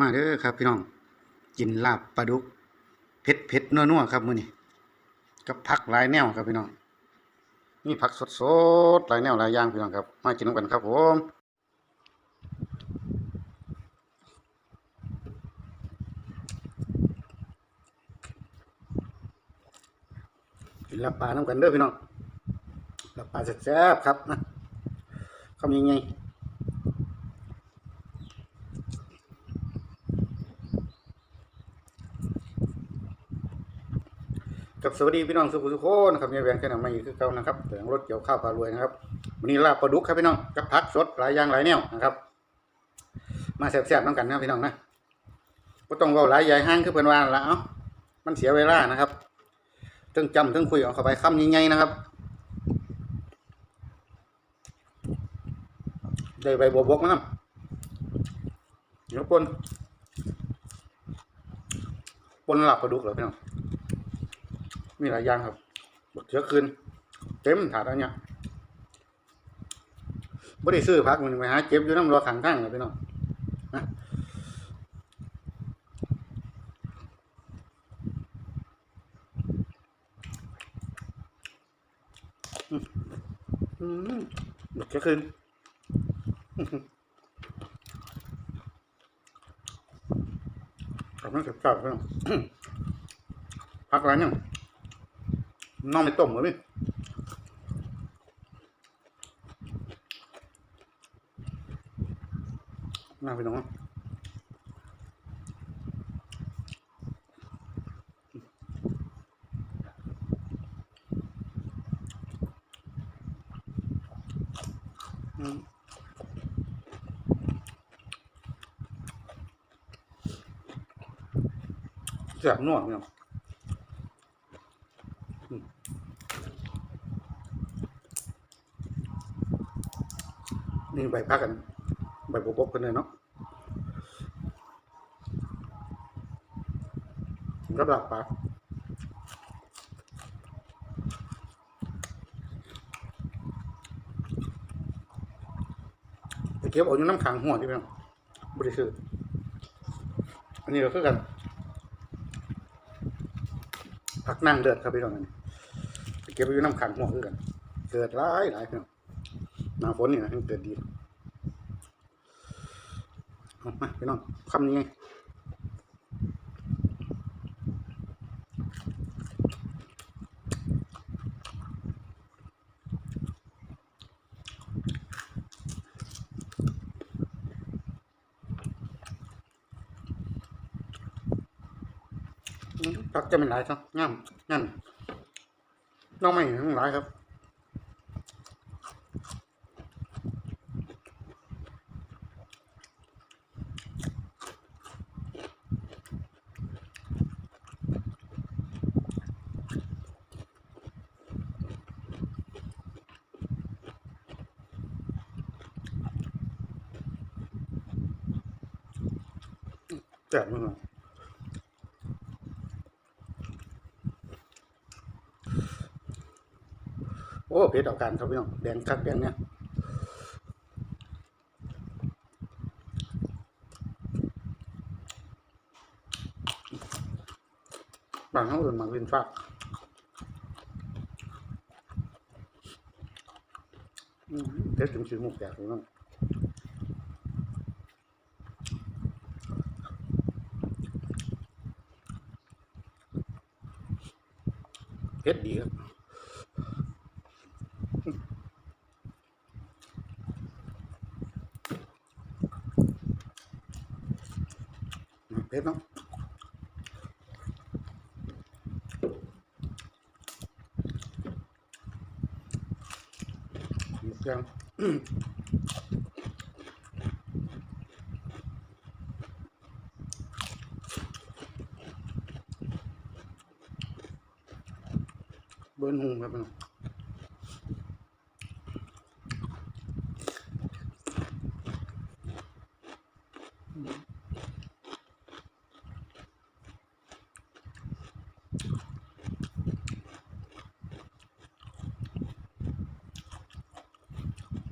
มาเด้อครับพี่น้อง กินลาบปลาดุกเผ็ดเผ็ดนัวนัวๆครับมื้อนี้กับผักหลายแนวครับพี่น้องนี่ผักสดสดๆหลายแนวหลายอย่างพี่น้องครับ มากินกันครับผมกินลาบปลาน้ำกันเด้อพี่น้องลาบปลาแซ่บครับนะคำยังไง กับสวัสดีพี่น้องสุขุสุขคนนะครับมีแหวนแค่ไหนมาอีกคือเก่านะครับเสียงรถเกี่ยวข้าวปลารวยนะครับวันนี้ลาบปลาดุกครับพี่น้องกับผักสดหลายอย่างหลายแนวนะครับ มาแซ่บๆน้องกันนะพี่น้องนะก็ต้องเว่าหลายใหญ่ห้างคือเพิ่นว่าละเอ้ามันเสียเวลานะครับทั้งจำทั้งคุยเอาเข้าไปคำยังไงนะครับได้ใบบัวบกมานํเดี๋ยวปนปนลาบปลาดุกเหรอพี่น้อง มีหลายอย่างครับบักเชื้อคืน เต็มถาดอันเนี้ยบ่ได้ซื้อพักมันไปหาเก็บอยู่น้ำรอขังข้างเลยพี่น้องนะอืมอืมบักเชื้อคืนอื้อหือกำลับจับพี่น้องพักอะไรเนี่ย น้องไม่ต้มเหรอพี่น่าไปน้องอืมแซ่บนัวเนี่ย นี่ใบพักกันใบบบกกันเลยเนาะก็หลับปากไปเก็บเอาอยู่น้ำขังหัวที่พี่น้องบริสุทธิ์อันนี้เราคือกันผักนั่งเดือดครับพี่น้องอันนี้ไปเก็บอาอยู่น้ำขังหัวคือกันเกิดหลายหลายพี่น้อง หน้าฝนนี่นะถึงเกิดดีมาพี่น้องคำนี้ไงรักจะเป็นหลายครับง่ามงามน้องไม่ทั้งหลายครับ แจ่มมากโอ้เพชรเอาการครับพี่น้องแดงคักแดงเนี่ยบางเขาอื่นมาวินฟ้าอืมเพชรถึงสีมุกแดงพี่น้อง เพชรดีครับเพชรเนาะหมดยังเบิร์ นหุงครับพี่น้อง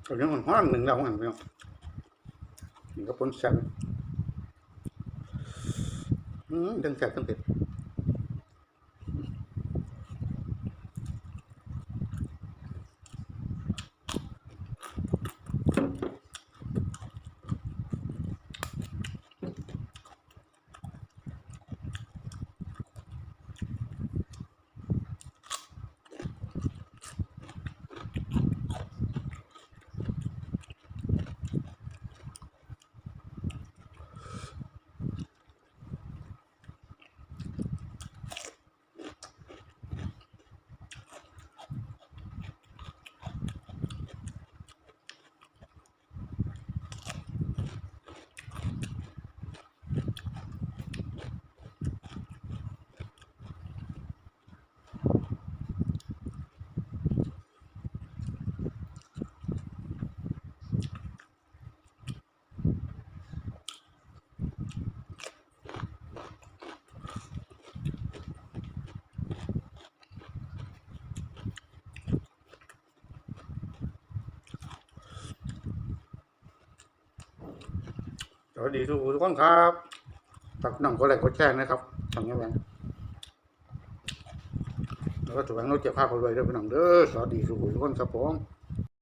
ก็ยังห้อนหนึ่งเราหันพี่น้องนี่ก็พ้นแซ่บอืมทั้งแซ่บทั้งเผ็ สวัสดีทุกคนทุกคนครับตักน้องก็แหลกก็แช่นะครับช่งนี้แหวนแล้วก็ถูกแหวนรถเจ็บภาพเอาไว้ด้วยพี่น้องเด้อสวัสดีทุกทุกคนครับผม